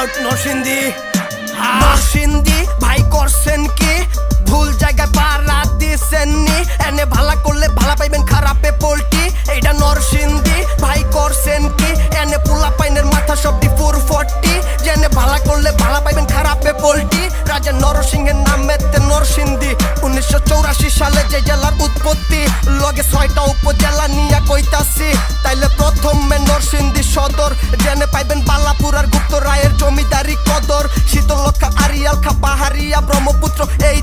Out Narsingdi Narsingdi ভাই করছেন কি? ভুল জায়গায় পাড়া দিছেন নি এনে ভালা করলে ভালা পাইবেন খারাপে পোল্টি এইটা নরসিন্দি ভাই করছেন কি? এনে পোলা পাইনের মাথা সবটি ফোর ফোরটি যেনে ভালা করলে ভালা পাইবেন খারাপে পোল্টি রাজা নরসিংহের নামেতে নরসিন্দি উনিশশো চৌরাশি সালে যে জেলার উৎপত্তি, লগে ছয়টা উপজেলা আরিয়ালখা পাহাড়িয়া ব্রহ্মপুত্র এই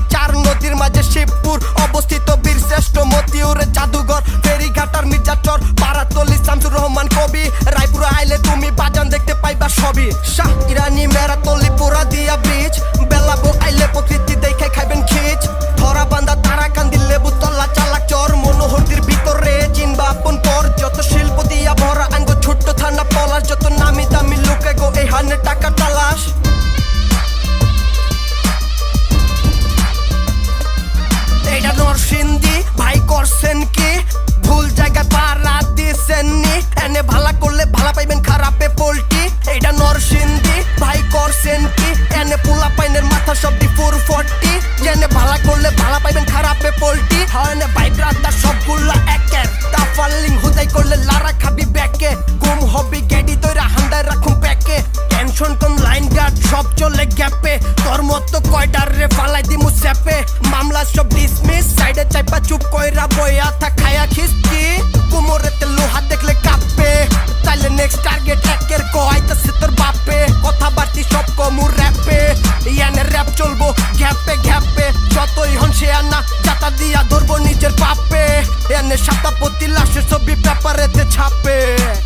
ভাই ব্রাদার সবগুলা একের তাফালিং হুদাই করলে লারা খাবি ব্যাকে। গুম হবি গেডি তৈরা হান্দায় রাখুন প্যাকে। টেনশন কম লাইন গার্ড সব চলে গ্যাপে। তোর মতো কয়টার রে ফালাই দিমু স্যাপে। মামলা সব ডিসমিস সাইডে চাইপা চুপ কইরা বইয়া থা খায়া খিস্তি ছাপে।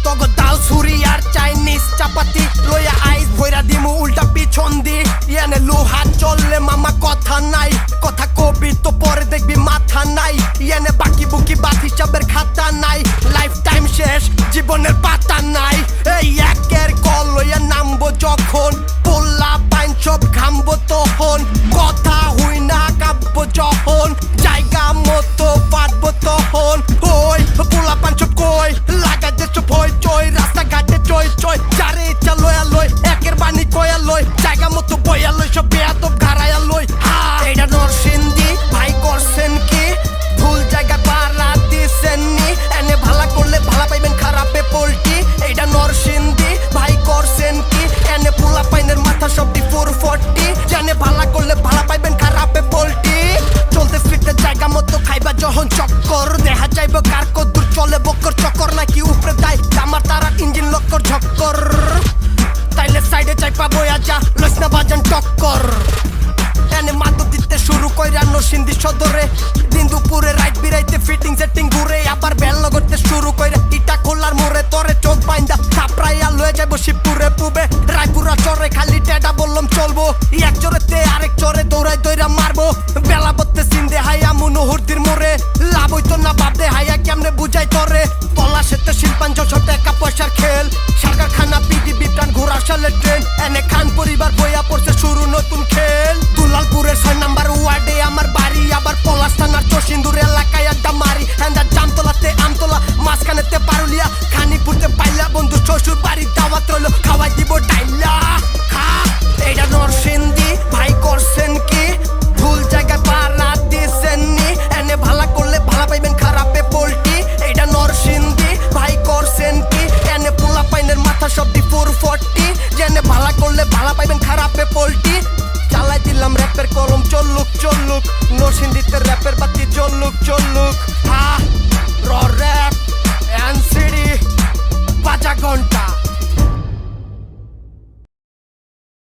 তগো দাল, ছুরি আর চাইনিজ চাপাতি লইয়া আইস ভৈরা দিমু উল্টা পিছন দি ইয়ানে লোহা চললে মামা কথা নাই। কথা কবি তো পরে দেখবি মাথা নাই। ইয়ানে বাকি বুকি বাদ হিসাবের খাতা নাই। লাইফ টাইম শেষ, জীবনের পাতা নাই। এই একের কল লইয়া নামবো যখন ইচ্ছা লয়া লই একের বাণী কয়া লই জায়গা মতো বয়া লই সব বেয়াদব ঘাড়ায়া লই হা এইটা নরসিংদী, ভাই করছেন কি? ভুল জায়গা পাড়া দিছেন নি এনে ভালা করলে ভালা পাইবেন খারাপে পোল্টি এইটা নরসিংদী, ভাই করছেন কি? এনে পোলা পাইনের মাথা সব দি ফোর ফোরটি। জানে ভালা করলে ভালা পাইবেন খারাপে পোল্টি চলতে ফিরতে জায়গা মতো খাইবা যখন চক্কর। দেখা যাইব কার কদ্দুর চলে বক্কর। ভালা করলে ভালা পাইবেন খারাপে পোল্টি। চালাই দিলাম র্যাপের করম চল্লুক চল্লুক। নরসিন্দিতে র্যাপের বাতি, চল্লুক চল্লুক। হা